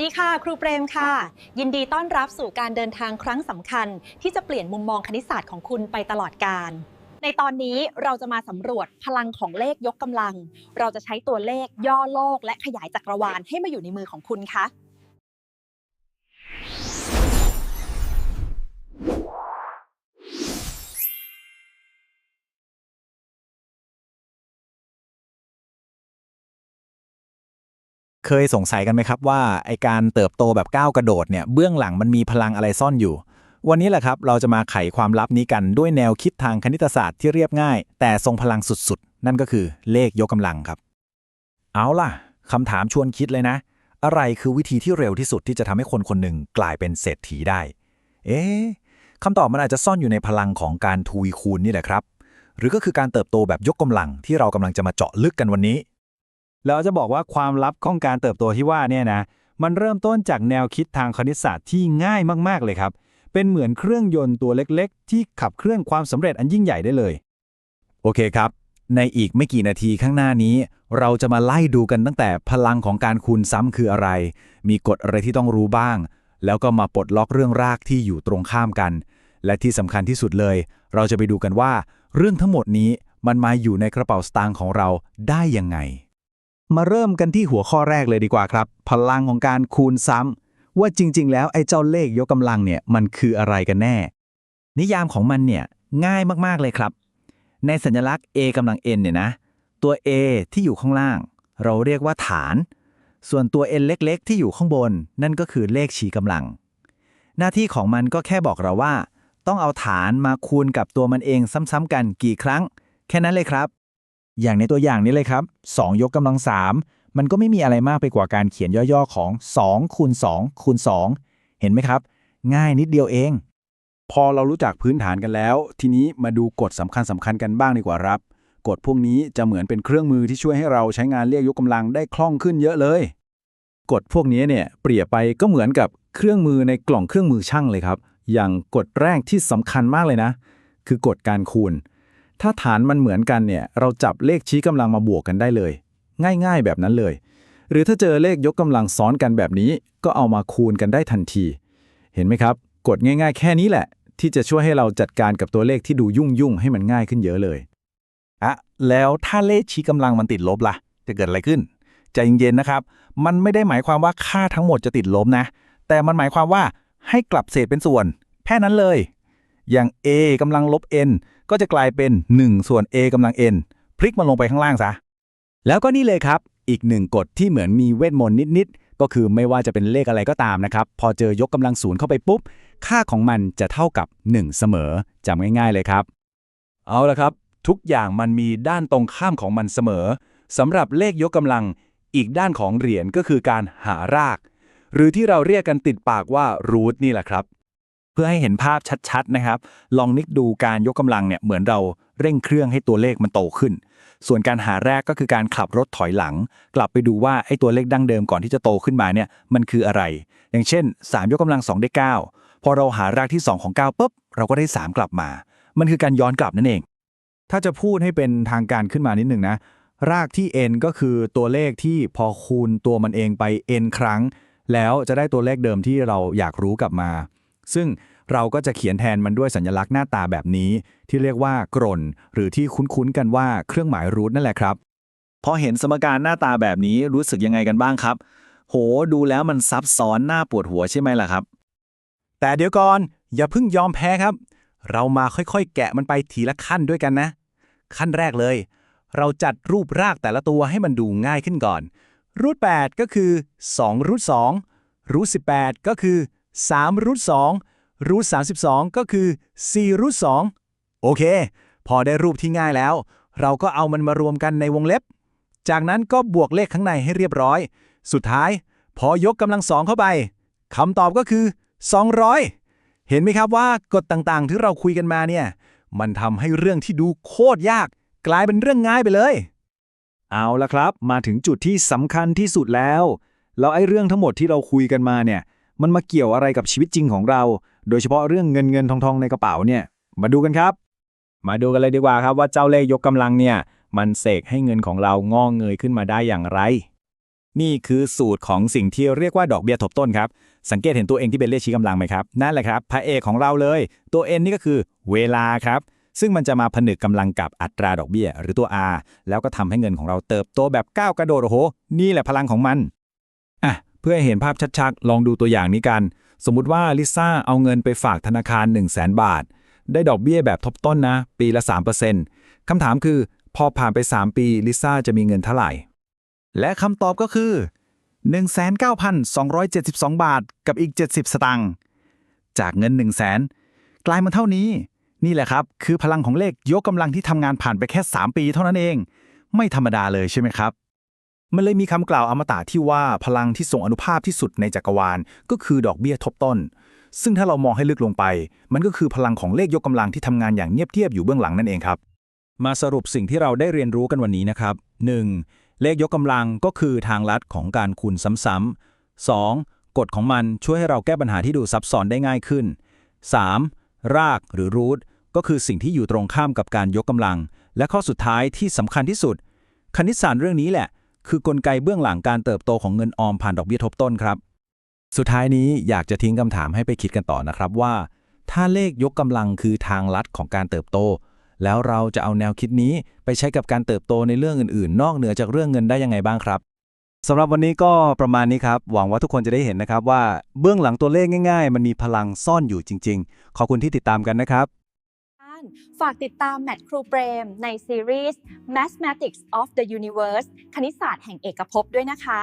ดีค่ะ ครูเปรมค่ะ ยินดีต้อนรับสู่การเดินทางครั้งสำคัญ ที่จะเปลี่ยนมุมมองคณิตศาสตร์ของคุณไปตลอดกาลในตอนนี้เราจะมาสำรวจพลังของเลขยกกำลัง เราจะใช้ตัวเลขย่อโลกและขยายจักรวาลให้มาอยู่ในมือของคุณคะ เคยสงสัยกันไหมครับว่าไอการเติบโตแบบก้าวกระโดดเนี่ยเบื้องหลังมันมีพลังอะไรซ่อนอยู่ วันนี้แหละครับเราจะมาไขความลับนี้กันด้วยแนวคิดทางคณิตศาสตร์ที่เรียบง่าย แต่ทรงพลังสุดๆ นั่นก็คือเลขยกกำลังครับ เอาล่ะคำถามชวนคิดเลยนะ อะไรคือวิธีที่เร็วที่สุดที่จะทำให้คนคนหนึ่งกลายเป็นเศรษฐีได้ เอ๊ะคำตอบมันอาจจะซ่อนอยู่ในพลังของการทวีคูณนี่แหละครับ หรือก็คือการเติบโตแบบยกกำลังที่เรากำลังจะมาเจาะลึกกันวันนี้ แล้วจะบอกว่าความลับของการเติบโตที่ว่าเนี่ยนะมันเริ่มต้นจากแนวคิดทางคณิตศาสตร์ที่ง่ายมากๆเลยครับ เป็นเหมือนเครื่องยนต์ตัวเล็กๆ ที่ขับเคลื่อนความสำเร็จอันยิ่งใหญ่ได้เลย โอเคครับ ในอีกไม่กี่นาทีข้างหน้านี้ เราจะมาไล่ดูกันตั้งแต่พลังของการคูณซ้ำคืออะไร มีกฎอะไรที่ต้องรู้บ้าง แล้วก็มาปลดล็อกเรื่องรากที่อยู่ตรงข้ามกัน และที่สำคัญที่สุดเลย เราจะไปดูกันว่า เรื่องทั้งหมดนี้มันมาอยู่ในกระเป๋าสตางค์ของเราได้ยังไง มาเริ่มกันที่หัวข้อแรกเลยดีกว่าครับ พลังของการคูณซ้ำ ว่าจริง ๆ แล้วไอ้เจ้าเลขยกกำลังเนี่ยมันคืออะไรกันแน่ นิยามของมันเนี่ยง่ายมากๆเลยครับ ในสัญลักษณ์ a กำลัง n เนี่ยนะ ตัว a ที่อยู่ข้างล่าง เราเรียกว่าฐาน ส่วนตัว n เล็กๆ ที่อยู่ข้างบน นั่นก็คือเลขชี้กำลัง หน้าที่ของมันก็แค่บอกเราว่า ต้องเอาฐานมาคูณกับตัวมันเองซ้ำๆกันกี่ครั้ง แค่นั้นเลยครับ อย่างในตัวอย่างนี้เลยครับ 2 ยกกำลัง 3 มันก็ไม่มีอะไรมากไปกว่าการเขียนย่อๆของ2คูณ2คูณ2เห็นไหมครับ ง่ายนิดเดียวเอง พอเรารู้จักพื้นฐานกันแล้ว ทีนี้มาดูกฎสำคัญสำคัญกันบ้างดีกว่าครับ กฎพวกนี้จะเหมือนเป็นเครื่องมือที่ช่วยให้เราใช้งานเรียกยกกำลังได้คล่องขึ้นเยอะเลย กฎพวกนี้เนี่ยเปรียบไปก็เหมือนกับเครื่องมือในกล่องเครื่องมือช่างเลยครับ อย่างกฎแรกที่สำคัญมากเลยนะ คือกฎการคูณ ถ้าฐานมันเหมือนกันเนี่ย เราจับเลขชี้กำลังมาบวกกันได้เลย ง่ายๆแบบนั้นเลย หรือถ้าเจอเลขยกกำลังซ้อนกันแบบนี้ ก็เอามาคูณกันได้ทันที เห็นไหมครับกฎง่าย ๆ แค่นี้แหละ ที่จะช่วยให้เราจัดการกับตัวเลขที่ดูยุ่งๆให้มันง่ายขึ้นเยอะเลยอะแล้วถ้าเลขชี้กำลังมันติดลบล่ะ จะเกิดอะไรขึ้นใจเย็นๆนะครับ มันไม่ได้หมายความว่าค่าทั้งหมดจะติดลบนะ แต่มันหมายความว่าให้กลับเศษเป็นส่วน แค่นั้นเลย อย่าง a กำลังลบ n ก็จะกลายเป็น 1 ส่วน a กำลัง n พลิกมันลงไปข้างล่างซะ แล้วก็นี่เลยครับ อีกหนึ่งกฎที่เหมือนมีเวทมนต์นิดๆ ก็คือไม่ว่าจะเป็นเลขอะไรก็ตามนะครับ พอเจอยกกำลังศูนย์เข้าไปปุ๊บ ค่าของมันจะเท่ากับ 1 เสมอจำง่ายๆเลยครับ เอาละครับ ทุกอย่างมันมีด้านตรงข้ามของมันเสมอสำหรับเลขยกกำลังอีกด้านของเหรียญก็คือการหาราก หรือที่เราเรียกกันติดปากว่ารูทนี่แหละครับ เพื่อให้เห็นภาพชัดๆนะครับ ลองนึกดูการยกกำลังเนี่ยเหมือนเราเร่งเครื่องให้ตัวเลขมันโตขึ้น ส่วนการหาแรกก็คือการขับรถถอยหลัง กลับไปดูว่าไอ้ตัวเลขดั้งเดิมก่อนที่จะโตขึ้นมาเนี่ยมันคืออะไร อย่างเช่น 3 ยกกำลัง 2 ได้ 9 พอเราหารากที่ 2 ของ 9ปุ๊บเราก็ได้ 3 กลับมา มันคือการย้อนกลับนั่นเอง ถ้าจะพูดให้เป็นทางการขึ้นมานิดหนึ่งนะรากที่ n ก็คือตัวเลขที่พอคูณตัวมันเองไป n ครั้ง แล้วจะได้ตัวเลขเดิมที่เราอยากรู้กลับมา ซึ่งเราก็จะเขียนแทนมันด้วยสัญลักษณ์หน้าตาแบบนี้ ที่เรียกว่ากรนหรือที่คุ้นๆกันว่าเครื่องหมายรูทนั่นแหละครับ พอเห็นสมการหน้าตาแบบนี้รู้สึกยังไงกันบ้างครับ โห ดูแล้วมันซับซ้อนหน้าปวดหัวใช่ไหมล่ะครับ แต่เดี๋ยวก่อนอย่าเพิ่งยอมแพ้ครับ เรามาค่อยๆ แกะมันไปทีละขั้นด้วยกันนะ ขั้นแรกเลย เราจัดรูปรากแต่ละตัวให้มันดูง่ายขึ้นก่อนรูท8ก็คือ2รูท2รูท18 ก็คือ 3รูท2รูท32 ก็คือ4รูท2โอเค พอได้รูปที่ง่ายแล้ว เราก็เอามันมารวมกันในวงเล็บ จากนั้นก็บวกเลขข้างในให้เรียบร้อย สุดท้าย พอยกกำลังสองเข้าไปคำตอบก็คือ 200 เห็นไหมครับว่ากฎต่างๆ ที่เราคุยกันมาเนี่ย มันทำให้เรื่องที่ดูโคตรยาก กลายเป็นเรื่องง่ายไปเลย เอาละครับ มาถึงจุดที่สำคัญที่สุดแล้ว แล้วไอ้เรื่องทั้งหมดที่เราคุยกันมาเนี่ย มันมาเกี่ยวอะไรกับชีวิตจริงของเรา โดยเฉพาะเรื่องเงินเงินทองทองในกระเป๋าเนี่ย มาดูกันครับ มาดูกันเลยดีกว่าครับว่าเจ้าเลขยกกำลังเนี่ย มันเสกให้เงินของเรางอเงยขึ้นมาได้อย่างไร นี่คือสูตรของสิ่งที่เรียกว่าดอกเบี้ยทบต้นครับ สังเกตเห็นตัวเองที่เป็นเลขชี้กำลังไหมครับ นั่นแหละครับพระเอกของเราเลย ตัว n นี่ก็คือเวลาครับซึ่งมันจะมาผนึกกำลังกับอัตราดอกเบี้ย หรือตัว r แล้วก็ทำให้เงินของเราเติบโตแบบก้าวกระโดดโอ้โห นี่แหละพลังของมัน เพื่อให้เห็นภาพชัดๆ ลองดูตัวอย่างนี้กัน สมมุติว่าลิซ่าเอาเงินไปฝากธนาคาร 1 0 0 0 0แบาท ได้ดอกเบี้ยแบบทบต้นนะ ปีละ 3%คำถามคือ พอผ่านไป 3 ปีลิซ่าจะมีเงินเท่าไหร่ และคำตอบก็คือ 19,272 บาทกับอีก 70 สตางค์จากเงิน 1 0 0 0 0แสนกลายมาเท่านี้ นี่แหละครับ คือพลังของเลขยกกำลังที่ทำงานผ่านไปแค่ 3 ปีเท่านั้นเอง ไม่ธรรมดาเลยใช่ไหมครับ มันเลยมีคำกล่าวอมตะที่ว่าพลังที่ทรงอนุภาพที่สุดในจักรวาล ก็คือดอกเบี้ยทบต้น ซึ่งถ้าเรามองให้ลึกลงไป มันก็คือพลังของเลขยกกำลังที่ทำงานอย่างเงียบเทียบอยู่เบื้องหลังนั่นเองครับ มาสรุปสิ่งที่เราได้เรียนรู้กันวันนี้นะครับ 1. เลขยกกำลังก็คือทางลัดของการคูณซ้ำๆ 2. กฎของมันช่วยให้เราแก้ปัญหาที่ดูซับซ้อนได้ง่ายขึ้น 3. รากหรือรูทก็คือสิ่งที่อยู่ตรงข้ามกับการยกกำลัง และข้อสุดท้ายที่สำคัญที่สุด คณิตศาสตร์เรื่องนี้แหละ คือกลไกเบื้องหลังการเติบโตของเงินออมผ่านดอกเบี้ยทบต้นครับ สุดท้ายนี้อยากจะทิ้งคำถามให้ไปคิดกันต่อนะครับว่า ถ้าเลขยกกำลังคือทางลัดของการเติบโต แล้วเราจะเอาแนวคิดนี้ไปใช้กับการเติบโตในเรื่องอื่นๆ นอกเหนือจากเรื่องเงินได้ยังไงบ้างครับสำหรับวันนี้ก็ประมาณนี้ครับ หวังว่าทุกคนจะได้เห็นนะครับว่าเบื้องหลังตัวเลขง่าย ๆ มันมีพลังซ่อนอยู่จริง ๆ ขอบคุณที่ติดตามกันนะครับ ฝากติดตามแมทครูเปรม ในซีรีส์ Mathematics of the Universe คณิตศาสตร์แห่งเอกภพด้วยนะคะ